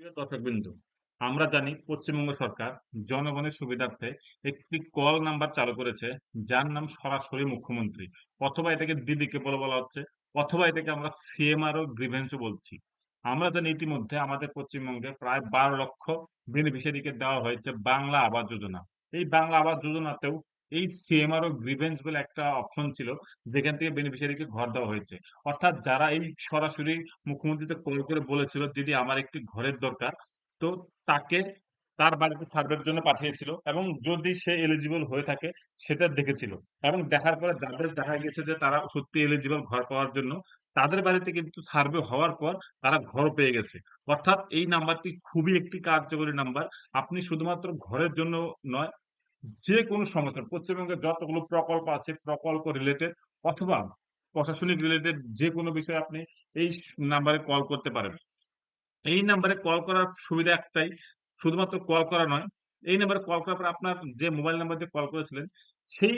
প্রিয় দর্শকবৃন্দ আমরা জানি পশ্চিমবঙ্গ সরকার জনগণের সুবিধার্থে একটি কল নাম্বার চালু করেছে, যার নাম সরাসরি মুখ্যমন্ত্রী। অথবা এটাকে দিদিকে বলে বলা হচ্ছে, অথবা এটাকে আমরা সিএমআরও গ্রিভেন্সও বলছি। আমরা জানি ইতিমধ্যে আমাদের পশ্চিমবঙ্গে প্রায় বারো লক্ষ বেনিফিশিয়ারিকে দেওয়া হয়েছে বাংলা আবাস যোজনা। এই বাংলা আবাস যোজনাতেও এই সিএমআরও গ্রিভেন্স বলে একটা অপশন ছিল, যেখান থেকে বেনিফিশিয়ারিকে ঘর দেওয়া হয়েছে। অর্থাৎ যারা এই সরাসরি মুখ্যমন্ত্রীতে কল করে বলেছিল, দিদি, আমার একটি ঘরের দরকার। তো তাকে তার বাড়িতে সার্ভের জন্য পাঠিয়েছিল এবং যদি সে এলিজিবল হয়ে থাকে, সেটা দেখেছিল। এবং দেখার পরে যাদের দেখা গেছে যে তারা সত্যি এলিজিবল ঘর পাওয়ার জন্য, তাদের বাড়িতে কিন্তু সার্ভে হওয়ার পর তারা ঘর পেয়ে গেছে। অর্থাৎ এই নাম্বারটি খুবই একটি কার্যকরী নাম্বার। আপনি শুধুমাত্র ঘরের জন্য নয় যে কোনো সমস্যা পশ্চিমবঙ্গে যতগুলো প্রকল্প আছে, প্রকল্প রিলেটেড অথবা প্রশাসনিক রিলেটেড যে কোনো বিষয়ে আপনি এই নাম্বারে কল করতে পারেন। এই নাম্বারে কল করার সুবিধা একটাই, শুধুমাত্র কল করা নয়, এই নাম্বারে কল করার পর আপনার যে মোবাইল নাম্বার দিয়ে কল করেছিলেন, সেই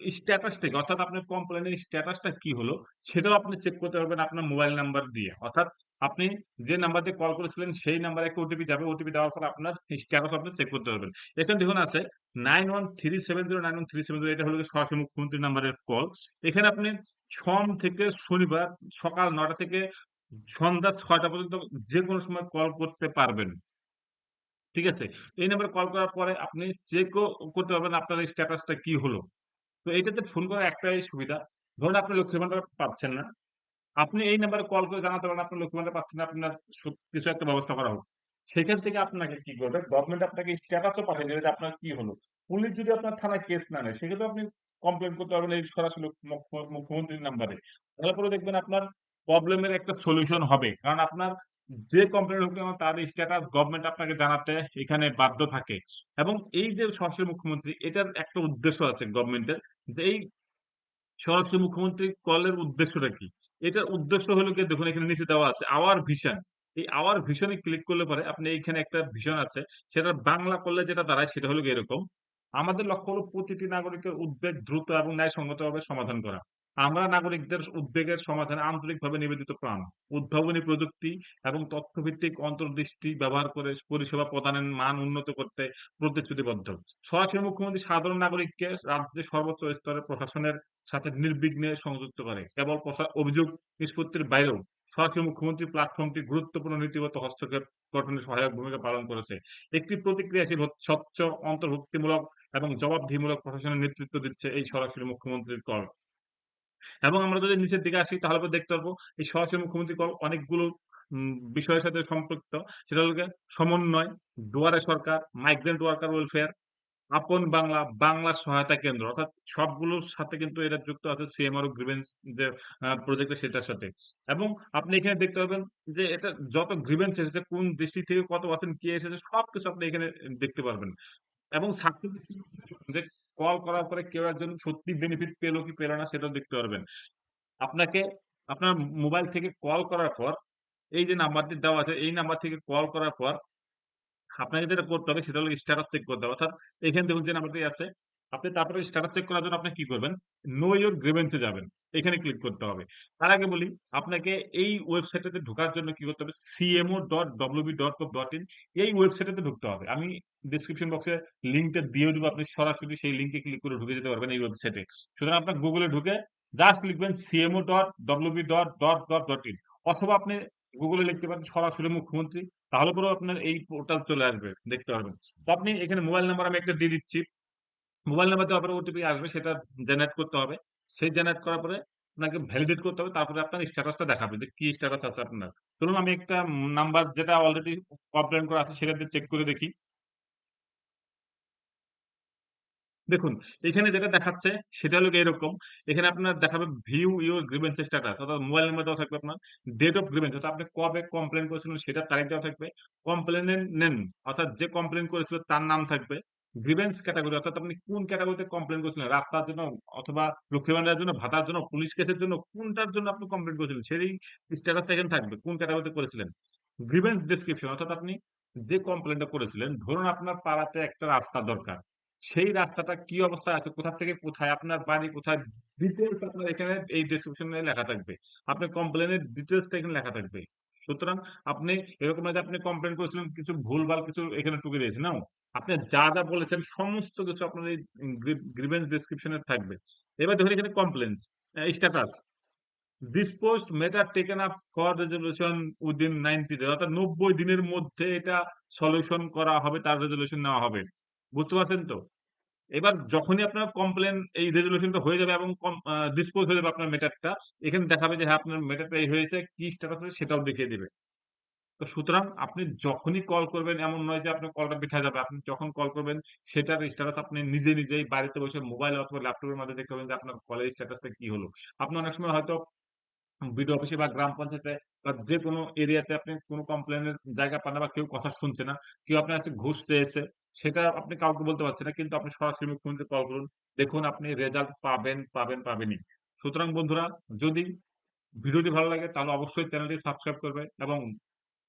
স্ট্যাটাস থেকে, অর্থাৎ আপনার কমপ্লেনের স্ট্যাটাসটা কি হলো, সেটাও আপনি চেক করতে পারবেন আপনার মোবাইল নাম্বার দিয়ে। অর্থাৎ আপনি যে নাম্বার দিয়ে কল করেছিলেন, সেই নাম্বারে একটা ওটিপি যাবে। ওটিপি দেওয়ার পর আপনার স্ট্যাটাস আপনি চেক করতে পারবেন। এখানে দেখুন আছে nine one three seven zero nine one three seven zero এটা হলো সরাসরি মুখ্যমন্ত্রী নাম্বারের কল এখানে আপনি সোম থেকে শনিবার সকাল নটা থেকে সন্ধ্যা ছয়টা পর্যন্ত যে কোনো সময় কল করতে পারবেন। ঠিক আছে? এই নাম্বারে কল করার পরে আপনি চেকও করতে পারবেন আপনার স্ট্যাটাসটা কি হলো। তো এটাতে ফোন করার একটাই সুবিধা। ধরুন আপনি লক্ষ্মীর ভান্ডার পাচ্ছেন না। আপনি এই নাম্বারে কল করে জানাতে পারেন, আপনি লক্ষ্মীর ভান্ডার পাচ্ছেন আপনার কিছু একটা ব্যবস্থা করা হোক। সেখান থেকে আপনাকে কি করবে? গভর্নমেন্ট আপনাকে স্ট্যাটাসও পাঠিয়ে দেবে যে আপনার কি হলো। পুলিশ যদি আপনার থানায় কেস না নেয়, সেক্ষেত্রে আপনি কমপ্লেন করতে পারবেন এই সরাসরি মুখ্যমন্ত্রীর নাম্বারে তারপরে দেখবেন আপনার প্রবলেমের একটা সলিউশন হবে। কারণ আপনার যে কমপ্লেন হোক না তার স্ট্যাটাস গভর্নমেন্ট আপনাকে জানাতে এখানে বাধ্য থাকে। এবং এই যে সরাসরি মুখ্যমন্ত্রী, এটার একটা উদ্দেশ্য আছে গভর্নমেন্টের যে এই সরাসরি মুখ্যমন্ত্রী কলের উদ্দেশ্যটা কি? এটার উদ্দেশ্য হলো কি দেখুন, এখানে নিচে দেওয়া আছে আওয়ার ভিশন এই আওয়ার ভিশনে ক্লিক করলে পরে আপনি এইখানে একটা ভিশন আছে সেটা বাংলা করলে যেটা দাঁড়ায় সেটা হলো এরকম, আমাদের লক্ষ্য হলো প্রতিটি নাগরিকের উদ্বেগ দ্রুত এবং ন্যায়সঙ্গতভাবে সমাধান করা। আমরা নাগরিকদের উদ্বেগের সমাধানে আন্তরিকভাবে নিবেদিত প্রাণ। উদ্ভাবনী প্রযুক্তি এবং তথ্যভিত্তিক অন্তর্দৃষ্টি ব্যবহার করে পরিষেবা প্রদানের মান উন্নত করতে প্রতিশ্রুতিবদ্ধ। সরাসরি মুখ্যমন্ত্রী সাধারণ নাগরিককে রাজ্যের সর্বোচ্চ স্তরে প্রশাসনের সাথে নির্বিঘ্নে সংযুক্ত করে। কেবল অভিযোগ নিষ্পত্তির বাইরেও সরাসরি মুখ্যমন্ত্রী প্ল্যাটফর্মটি গুরুত্বপূর্ণ নীতিগত হস্তক্ষেপ গঠনে সহায়ক ভূমিকা পালন করেছে। একটি প্রতিক্রিয়াশীল স্বচ্ছ, অন্তর্ভুক্তিমূলক এবং জবাবদিহিমূলক প্রশাসনের নেতৃত্ব দিচ্ছে এই সরাসরি মুখ্যমন্ত্রীর কল এবং আমরা যদি নিচের দিকে আসি, তাহলে দেখতে পারব এই সরাসরি মুখ্যমন্ত্রী অনেকগুলো বিষয়ের সাথে সম্পৃক্ত। সেটা হলো সমন্বয়, দুয়ারে সরকার মাইগ্রেন্ট ওয়ার্কার ওয়েলফেয়ার আপন বাংলা বাংলা সহায়তা কেন্দ্র। অর্থাৎ সবগুলোর সাথে কিন্তু এটা যুক্ত আছে সিএমআর গ্রিভেন্স যে প্রজেক্ট সেটার সাথে। এবং আপনি এখানে দেখতে পাবেন যে, এটা যত গ্রিভেন্স এসেছে, কোন ডিস্ট্রিক্ট থেকে কত পার্সেন্ট কি এসেছে, সবকিছু আপনি এখানে দেখতে পারবেন। এবং সাকসেস যে কল করার পরে কেউ একজন সত্যি বেনিফিট পেল কি পেল না সেটাও দেখতে পারবেন। আপনাকে, আপনার মোবাইল থেকে কল করার পর, এই যে নাম্বারটি দেওয়া আছে, এই নাম্বার থেকে কল করার পর, আপনাকে যেটা করতে হবে সেটা হলো স্ট্যাটাস চেক করতে হবে। অর্থাৎ এখানে দেখুন যে নাম্বারটি আছে। আপনি তারপরে স্ট্যাটাস চেক করার জন্য আপনি কি করবেন? নো ইউর গ্রিভেন্সে যাবেন। এখানে ক্লিক করতে হবে। তার আগে বলি, আপনাকে এই ওয়েবসাইটে ঢোকার জন্য কি করতে হবে? CMO dot WB dot com dot in এই ওয়েবসাইটে ঢুকতে হবে। আমি ডিসক্রিপশন বক্সে লিঙ্কটা দিয়ে দেবো। আপনি সরাসরি সেই লিঙ্কে ক্লিক করে ঢুকে যেতে পারবেন এই ওয়েবসাইটে সুতরাং আপনার গুগলে ঢুকে জাস্ট লিখবেন CMO dot WB dot dot gov dot in অথবা আপনি গুগলে লিখতে পারেন সরাসরি মুখ্যমন্ত্রী। তাহলে পরেও আপনার এই পোর্টাল চলে আসবে। দেখতে পারবেন। তো আপনি এখানে মোবাইল নাম্বার আমি একটা দিয়ে দিচ্ছি। মোবাইল নাম্বার দেওয়ার পরে ওটিপি আসবে, সেটা জেনারেট করতে হবে। সেই জেনারেট করার পরে আপনাকে ভ্যালিডেট করতে হবে, তারপরে আপনার স্ট্যাটাসটা দেখাবে যে কি স্ট্যাটাস আছে আপনার। ধরুন আমি একটা নাম্বার যেটা অলরেডি কমপ্লেন করা আছে সেটা চেক করে দেখি। দেখুন, এখানে যেটা দেখাচ্ছে, সেটা হলো এরকম। এখানে আপনার দেখাবে ভিউ ইউর গ্রিভেন্স স্ট্যাটাস অর্থাৎ মোবাইল নাম্বার দেওয়া থাকবে আপনার ডেট অফ গ্রিভেন্স অর্থাৎ আপনি কবে কমপ্লেন করেছিলেন সেটা তারিখ দেওয়া থাকবে। কমপ্লেনের নেন অর্থাৎ যে কমপ্লেন করেছিল, তার নাম থাকবে। গ্রিভেন্স ক্যাটাগরি অর্থাৎ আপনি কোন ক্যাটাগরিতে কমপ্লেন করেছিলেন? রাস্তার জন্য অথবা লক্ষ্মী ভান্ডারের জন্য, ভাতার জন্য পুলিশ কেসের জন্য, কোনটার জন্য আপনি কমপ্লেন করেছিলেন? সেই স্ট্যাটাসটা এখানে থাকবে, কোন ক্যাটাগরিতে করেছিলেন? গ্রিভেন্স ডেসক্রিপশন অর্থাৎ আপনি যে কমপ্লেনটা করেছিলেন, ধরুন আপনার পাড়াতে একটা রাস্তা দরকার। সেই রাস্তাটা কি অবস্থায় আছে? কোথা থেকে কোথায়? আপনার বাড়ি কোথায়? ডিটেলস আপনার এখানে এই ডেসক্রিপশনে লেখা থাকবে। আপনার কমপ্লেনের ডিটেলসটা এখানে লেখা থাকবে। সুতরাং আপনি এরকম আপনি কমপ্লেন করেছিলেন, কিছু ভুলভাল কিছু এখানে টুকে দিয়েছে। নাও। আপনি যা, যা বলেছেন সমস্ত কিছু আপনার এই গ্রিভেন্স ডেসক্রিপশন থাকবে। এবার দেখুন এখানে complaints, uh status. This post matter taken up for resolution within 90 days অর্থাৎ ৯০ দিনের মধ্যে এটা সলিউশন করা হবে, তার রেজোলিউশন নেওয়া হবে। বুঝতে পারছেন তো? এবার যখনই আপনার কমপ্লেন এই রেজোলিউশনটা হয়ে যাবে এবং ডিসপোজ হয়ে যাবে আপনার ম্যাটারটা, এখানে দেখাবে যে হ্যাঁ, আপনার ম্যাটারটা এই হয়েছে, কি স্ট্যাটাস আছে সেটাও দেখিয়ে দিবে। তো সুতরাং আপনি যখনই কল করবেন এমন নয় যে আপনার কলটা বৃথা যাবে। আপনি যখন কল করবেন সেটার স্ট্যাটাস আপনি নিজে, নিজেই বাড়িতে বসে মোবাইল অথবা ল্যাপটপের মাধ্যমে দেখতে পাবেন যে আপনার কলের স্ট্যাটাসটা কি হলো। আপনি অনেক সময় হয়তো বিডিও অফিসে বা গ্রাম পঞ্চায়েতে বা যেকোনো এরিয়াতে আপনি কোন কমপ্লেইনের জায়গা পান না বা কেউ কথা শুনছে না। কেউ আপনার কাছে ঘুষ চেয়েছে। সেটা আপনি কাউকে বলতে পারছেন না। কিন্তু আপনি সরাসরি মুখ্যমন্ত্রীকে কল করুন। দেখুন আপনি রেজাল্ট পাবেন, পাবেন, পাবেনই। সুতরাং বন্ধুরা যদি ভিডিওটি ভালো লাগে তাহলে অবশ্যই চ্যানেলটি সাবস্ক্রাইব করবে এবং